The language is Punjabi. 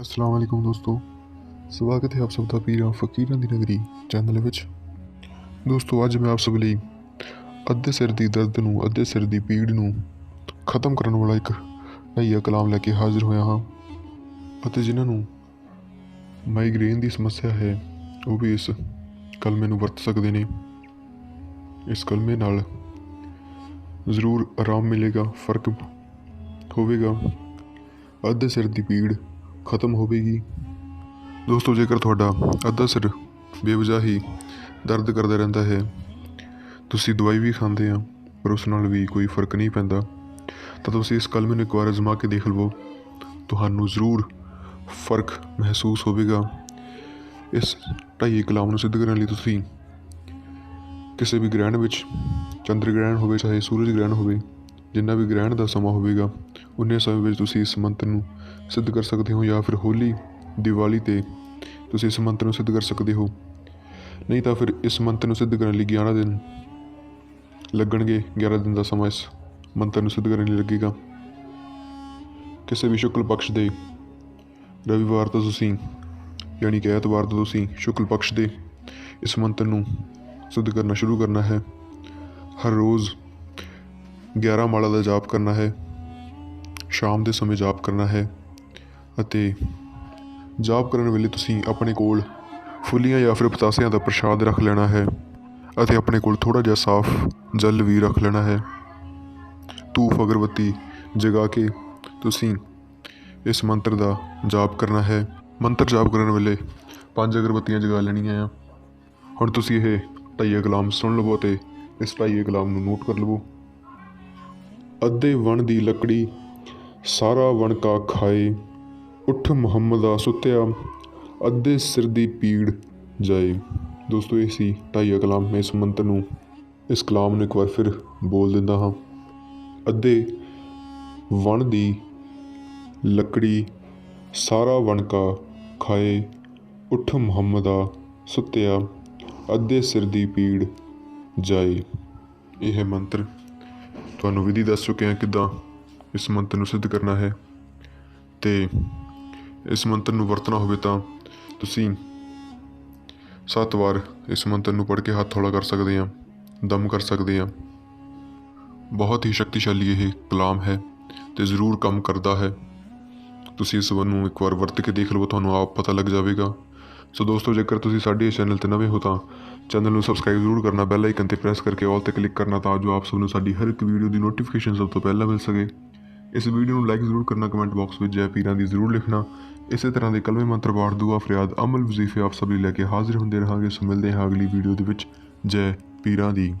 ਅਸਲਾਮ ਵਾਲੇਕੁਮ ਦੋਸਤੋ। ਸਵਾਗਤ ਹੈ ਆਪ ਸਭ ਦਾ ਪੀਰਾਂ ਫਕੀਰਾਂ ਦੀ ਨਗਰੀ ਚੈਨਲ ਵਿੱਚ। ਦੋਸਤੋ, ਅੱਜ ਮੈਂ ਆਪ ਸਭ ਲਈ ਅੱਧੇ ਸਿਰ ਦੀ ਦਰਦ ਨੂੰ, ਅੱਧੇ ਸਿਰ ਦੀ ਪੀੜ ਨੂੰ ਖਤਮ ਕਰਨ ਵਾਲਾ ਇੱਕ ਨਈਆ ਕਲਾਮ ਲੈ ਕੇ ਹਾਜ਼ਰ ਹੋਇਆ ਹਾਂ। ਅਤੇ ਜਿਨ੍ਹਾਂ ਨੂੰ ਮਾਈਗ੍ਰੇਨ ਦੀ ਸਮੱਸਿਆ ਹੈ, ਉਹ ਵੀ ਇਸ ਕਲਮੇ ਨੂੰ ਵਰਤ ਸਕਦੇ ਨੇ। ਇਸ ਕਲਮੇ ਨਾਲ ਜ਼ਰੂਰ ਆਰਾਮ ਮਿਲੇਗਾ, ਫ਼ਰਕ ਹੋਵੇਗਾ। ਅੱਧੇ ਸਿਰ ਦੀ ਪੀੜ ਖਤਮ ਹੋਵੇਗੀ। ਦੋਸਤੋ, ਜੇਕਰ ਤੁਹਾਡਾ ਅੱਧਾ ਸਿਰ ਬੇਵਜ੍ਹਾ ਹੀ ਦਰਦ ਕਰਦਾ ਰਹਿੰਦਾ ਹੈ, ਤੁਸੀਂ ਦਵਾਈ ਵੀ ਖਾਂਦੇ ਆ, ਪਰ ਉਸ ਨਾਲ ਵੀ ਕੋਈ ਫ਼ਰਕ ਨਹੀਂ ਪੈਂਦਾ, ਤਾਂ ਤੁਸੀਂ ਇਸ ਕਲਮੇ ਨੂੰ ਇੱਕ ਵਾਰ ਅਜ਼ਮਾ ਕੇ ਦੇਖ ਲਵੋ। ਤੁਹਾਨੂੰ ਜ਼ਰੂਰ ਫ਼ਰਕ ਮਹਿਸੂਸ ਹੋਵੇਗਾ। ਇਸ ਢਾਈ ਕਲਾਮ ਨੂੰ ਸਿੱਧ ਕਰਨ ਲਈ ਤੁਸੀਂ ਕਿਸੇ ਵੀ ਗ੍ਰਹਿਣ ਵਿੱਚ ਚੰਦਰ ਗ੍ਰਹਿਣ ਹੋਵੇ, ਚਾਹੇ ਸੂਰਜ ਗ੍ਰਹਿਣ ਹੋਵੇ, ਜਿੰਨਾ ਵੀ ਗ੍ਰਹਿਣ ਦਾ ਸਮਾਂ ਹੋਵੇਗਾ, ਉਨੇ ਸਮੇਂ ਵਿੱਚ ਤੁਸੀਂ ਇਸ ਮੰਤਰ ਨੂੰ ਸਿੱਧ ਕਰ ਸਕਦੇ ਹੋ ਜਾਂ ਫਿਰ ਹੋਲੀ, ਦੀਵਾਲੀ ਤੇ ਤੁਸੀਂ ਇਸ ਮੰਤਰ ਨੂੰ ਸਿੱਧ ਕਰ ਸਕਦੇ ਹੋ। ਨਹੀਂ ਤਾਂ ਫਿਰ ਇਸ ਮੰਤਰ ਨੂੰ ਸਿੱਧ ਕਰਨ ਲਈ 11 ਦਿਨ ਲੱਗਣਗੇ 11 ਦਿਨ ਦਾ ਸਮਾਂ ਇਸ ਮੰਤਰ ਨੂੰ ਸਿੱਧ ਕਰਨ ਲਈ ਲੱਗੇਗਾ। ਕਿਸੇ ਵੀ ਸ਼ੁਕਲ ਪਕਸ਼ ਦੇ ਰਵਿਵਾਰ ਤੋਂ ਤੁਸੀਂ, ਯਾਨੀ ਕਿ ਐਤਵਾਰ ਤੋਂ ਤੁਸੀਂ ਸ਼ੁਕਲ ਪਕਸ਼ ਦੇ ਇਸ ਮੰਤਰ ਨੂੰ ਸਿੱਧ ਕਰਨਾ ਸ਼ੁਰੂ ਕਰਨਾ ਹੈ। ਹਰ ਰੋਜ਼ 11 ਮਾਲਾ ਦਾ ਜਾਪ ਕਰਨਾ ਹੈ। ਸ਼ਾਮ ਦੇ ਸਮੇਂ ਜਾਪ ਕਰਨਾ ਹੈ। ਅਤੇ ਜਾਪ ਕਰਨ ਵੇਲੇ ਤੁਸੀਂ ਆਪਣੇ ਕੋਲ ਫੁੱਲੀਆਂ ਜਾਂ ਫਿਰ ਪਤਾਸਿਆਂ ਦਾ ਪ੍ਰਸ਼ਾਦ ਰੱਖ ਲੈਣਾ ਹੈ ਅਤੇ ਆਪਣੇ ਕੋਲ ਥੋੜ੍ਹਾ ਜਿਹਾ ਸਾਫ਼ ਜਲ ਵੀ ਰੱਖ ਲੈਣਾ ਹੈ। ਧੂਫ, ਅਗਰਬੱਤੀ ਜਗਾ ਕੇ ਤੁਸੀਂ ਇਸ ਮੰਤਰ ਦਾ ਜਾਪ ਕਰਨਾ ਹੈ। ਮੰਤਰ ਜਾਪ ਕਰਨ ਵੇਲੇ ਪੰਜ ਅਗਰਬੱਤੀਆਂ ਜਗਾ ਲੈਣੀਆਂ ਆ। ਹੁਣ ਤੁਸੀਂ ਇਹ ਢਾਈਏ ਕਲਾਮ ਸੁਣ ਲਵੋ ਤੇ ਇਸ ਢਾਈਏ ਕਲਾਮ ਨੂੰ ਨੋਟ ਕਰ ਲਵੋ। ਅੱਧੇ ਵਣ ਦੀ ਲੱਕੜੀ ਸਾਰਾ ਵਣ ਕਾ ਖਾਏ। ਉੱਠ ਮੁਹੰਮਦਾ ਸੁੱਤਿਆ, ਅੱਧੇ ਸਿਰ ਦੀ ਪੀੜ ਜਾਏ। ਦੋਸਤੋ, ਇਹ ਸੀ ਢਾਈਆ ਕਲਾਮ। ਇਸ ਮੰਤਰ ਨੂੰ, ਇਸ ਕਲਾਮ ਨੂੰ ਇੱਕ ਵਾਰ ਫਿਰ ਬੋਲ ਦਿੰਦਾ ਹਾਂ। ਅੱਧੇ ਵਣ ਦੀ ਲੱਕੜੀ ਸਾਰਾ ਵਣਕਾ ਖਾਏ, ਉੱਠ ਮੁਹੰਮਦਾ ਸੁੱਤਿਆ, ਅੱਧੇ ਸਿਰ ਦੀ ਪੀੜ ਜਾਏ। ਇਹ ਹੈ ਮੰਤਰ। ਤੁਹਾਨੂੰ ਵਿਧੀ ਦੱਸ ਚੁੱਕੇ ਹਾਂ ਕਿੱਦਾਂ ਇਸ ਮੰਤਰ ਨੂੰ ਸਿੱਧ ਕਰਨਾ ਹੈ। ਤੇ ਇਸ ਮੰਤਰ ਨੂੰ ਵਰਤਣਾ ਹੋਵੇ ਤਾਂ ਤੁਸੀਂ ਸੱਤ ਵਾਰ ਇਸ ਮੰਤਰ ਨੂੰ ਪੜ੍ਹ ਕੇ ਹੱਥ ਹੌਲਾ ਕਰ ਸਕਦੇ ਆ ਦਮ ਕਰ ਸਕਦੇ ਆ ਬਹੁਤ ਹੀ ਸ਼ਕਤੀਸ਼ਾਲੀ ਇਹ ਕਲਾਮ ਹੈ ਤੇ ਜ਼ਰੂਰ ਕੰਮ ਕਰਦਾ ਹੈ। ਤੁਸੀਂ ਇਸ ਨੂੰ ਇੱਕ ਵਾਰ ਵਰਤ ਕੇ ਦੇਖ ਲਵੋ, ਤੁਹਾਨੂੰ ਆਪ ਪਤਾ ਲੱਗ ਜਾਵੇਗਾ। ਸੋ ਦੋਸਤੋ, ਜੇਕਰ ਤੁਸੀਂ ਸਾਡੇ ਇਸ ਚੈਨਲ ਤੇ ਨਵੇਂ ਹੋ ਤਾਂ ਚੈਨਲ ਨੂੰ ਸਬਸਕ੍ਰਾਈਬ ਜ਼ਰੂਰ ਕਰਨਾ, ਬੈਲ ਆਈਕਨ ਤੇ ਪ੍ਰੈਸ ਕਰਕੇ ਆਲ ਤੇ ਕਲਿੱਕ ਕਰਨਾ ਤਾਂ ਜੋ ਆਪ ਸਭ ਨੂੰ ਸਾਡੀ ਹਰ ਇੱਕ ਵੀਡੀਓ ਦੀ ਨੋਟੀਫਿਕੇਸ਼ਨ ਸਭ ਤੋਂ ਪਹਿਲਾਂ ਮਿਲ ਸਕੇ। ਇਸ ਵੀਡੀਓ ਨੂੰ ਲਾਈਕ ਜ਼ਰੂਰ ਕਰਨਾ ਕਮੈਂਟ ਬਾਕਸ ਵਿੱਚ ਜੈ ਪੀਰਾਂ ਦੀ ਜ਼ਰੂਰ ਲਿਖਣਾ। ਇਸੇ ਤਰ੍ਹਾਂ ਦੇ ਕਲਮੇ ਮੰਤਰ ਪਾਠ ਦੁਆ, ਫਰਿਆਦ, ਅਮਲ, ਵਜ਼ੀਫੇ ਆਪ ਸਭ ਲਈ ਲੈ ਕੇ ਹਾਜ਼ਰ ਹੁੰਦੇ ਰਹਾਂਗੇ। ਸੋ ਮਿਲਦੇ ਹਾਂ ਅਗਲੀ ਵੀਡੀਓ ਦੇ ਵਿੱਚ। ਜੈ ਪੀਰਾਂ ਦੀ